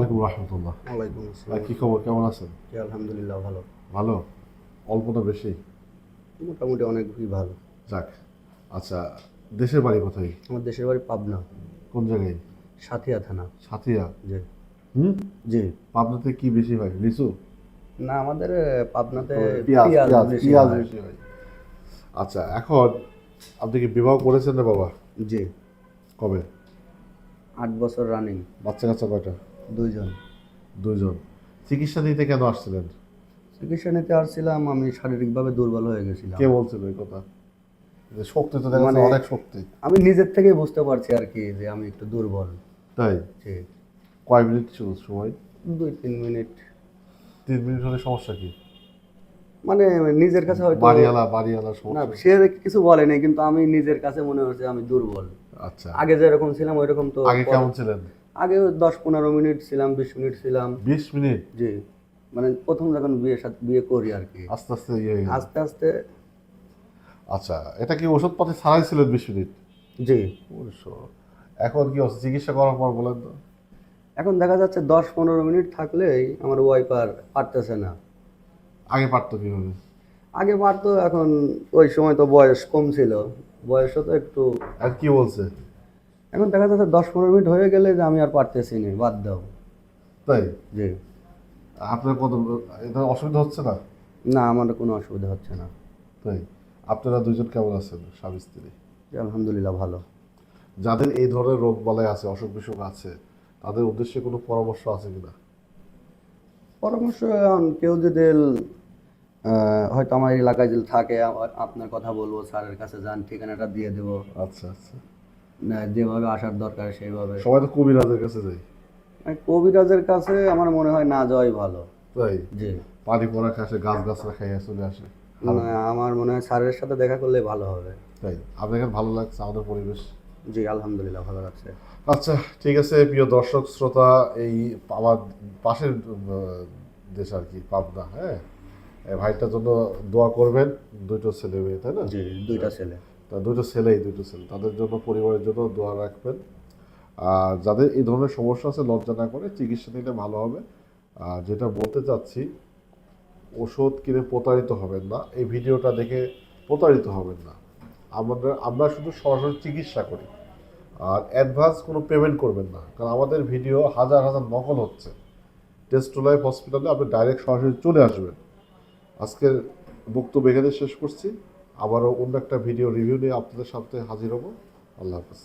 আলাইকুম রহমতুল্লাহ। ওয়ালাইকুম আসসালাম। কি খবর? কেমন আছেন? আলহামদুলিল্লাহ ভালো। ভালো? অল্প না বেশি? মোটামুটি অনেকই ভালো। যাক আচ্ছা দেশের বাড়ি কোথায়? আমার দেশের বাড়ি পাবনা। কোন জায়গায়? সাথিয়া থানা। সাথিয়া? জি। হুম? জি। পাবনাতে কি বেশি হয় লিচু? না আমাদের পাবনাতে পেঁয়াজ বেশি হয়। বেশি হয়। আচ্ছা এখন আপনি কি বিবাহ করেছেন না বাবা? জি। কবে? আট বছর রানিং বাচ্চা কাচ্চা কয়টা? দুইজন। দুইজন। চিকিৎসা কেন আসছিলেন? চিকিৎসা নিতে আসছিলাম আমি শারীরিকভাবে দুর্বল হয়ে গেছিলাম। কে বলছিল এই কথা? যে শক্তি তো দেখা যাচ্ছে মানে- অনেক শক্তি। আমি নিজের থেকেই বুঝতে পারছি আর কি যে আমি একটু দুর্বল। তাই? কয় মিনিট ছিল সময়? দুই তিন মিনিট। তিন মিনিট হলে সমস্যা কি? মানে নিজের কাছে হয়তো বাড়িওয়ালা বাড়িওয়ালা না সে কিছু বলেনি কিন্তু আমি নিজের কাছে মনে হচ্ছে আমি দুর্বল। আচ্ছা। আগে যেরকম ছিলাম ওইরকম তো আগে কেমন ছিলেন? আগে দশ পনেরো মিনিট ছিলাম বিশ মিনিট ছিলাম। বিশ মিনিট? জি। মানে প্রথম যখন বিয়ে সাথে বিয়ে করি আর কি। আস্তে আস্তে ইয়ে হয়ে। আস্তে আস্তে আচ্ছা এটা কি ওষুধপাতি ছাড়াই ছিলেন বিশ মিনিট? জি। এখন কি হচ্ছে? চিকিৎসা করার পর বলেন তো। এখন দেখা যাচ্ছে দশ পনেরো মিনিট থাকলেই আমার ওয়াইফ আর পারতেছে না। আগে পারতো কীভাবে? আগে পারতো এখন ওই সময় তো বয়স কম ছিল। বয়সও তো একটু আর কি বলছে? এখন দেখা যাচ্ছে দশ পনেরো মিনিট হয়ে গেলে যে আমি আর পারতেছি না বাদ দাও। তাই? জি। আপনার কত এটা অসুবিধা হচ্ছে না? না আমার কোনো অসুবিধা হচ্ছে না। তাই? আপনারা দুজন কেমন আছেন স্বামী স্ত্রী? আলহামদুলিল্লাহ ভালো। যাদের এই ধরনের রোগ বালাই আছে অসুখ বিসুখ আছে তাদের উদ্দেশ্যে কোনো পরামর্শ আছে কিনা? পরামর্শ কেউ যদি হয়তো আমার এলাকায় যদি থাকে আপনার কথা বলব স্যারের কাছে যান ঠিকানাটা দিয়ে দেবো। আচ্ছা আচ্ছা। যেভাবে আসার দরকার সেইভাবে। সবাই তো কবিরাজের কাছে যায়। মানে কবিরাজের কাছে আমার মনে হয় না যাওয়াই ভালো। তাই? জি। পানি পড়া খাসে গাছ গাছরা খাইয়া চলে আসে। আমার মনে হয় স্যারের সাথে দেখা করলে ভালো হবে। তাই? আপনাকে ভালো লাগছে আমাদের পরিবেশ? জি আলহামদুলিল্লাহ ভালো লাগছে। আচ্ছা ঠিক আছে প্রিয় দর্শক শ্রোতা এই আমার পাশের দেশ আর কি পাবনা হ্যাঁ? ভাইটার জন্য দোয়া করবেন দুটো ছেলে মেয়ে তাই না? জি দুইটা ছেলে। তা দুটো ছেলেই দুটো ছেলে তাদের জন্য, পরিবারের জন্য দোয়া রাখবেন। আর যাদের এই ধরনের সমস্যা আছে, লজ্জা না করে চিকিৎসা নিলে ভালো হবে। আর যেটা বলতে চাচ্ছি, ওষুধ কিনে প্রতারিত হবেন না। এই ভিডিওটা দেখে প্রতারিত হবেন না। আমরা আমরা শুধু সরাসরি চিকিৎসা করি। আর অ্যাডভান্স কোনো পেমেন্ট করবেন না। কারণ আমাদের ভিডিও হাজার হাজার নকল হচ্ছে। টেস্ট লাইফ হসপিটালে আপনি ডাইরেক্ট সরাসরি চলে আসবেন। আজকের বক্তব্য এখানে শেষ করছি। আবারও অন্য একটা ভিডিও রিভিউ নিয়ে আপনাদের সাথে হাজির হব। আল্লাহ হাফেজ।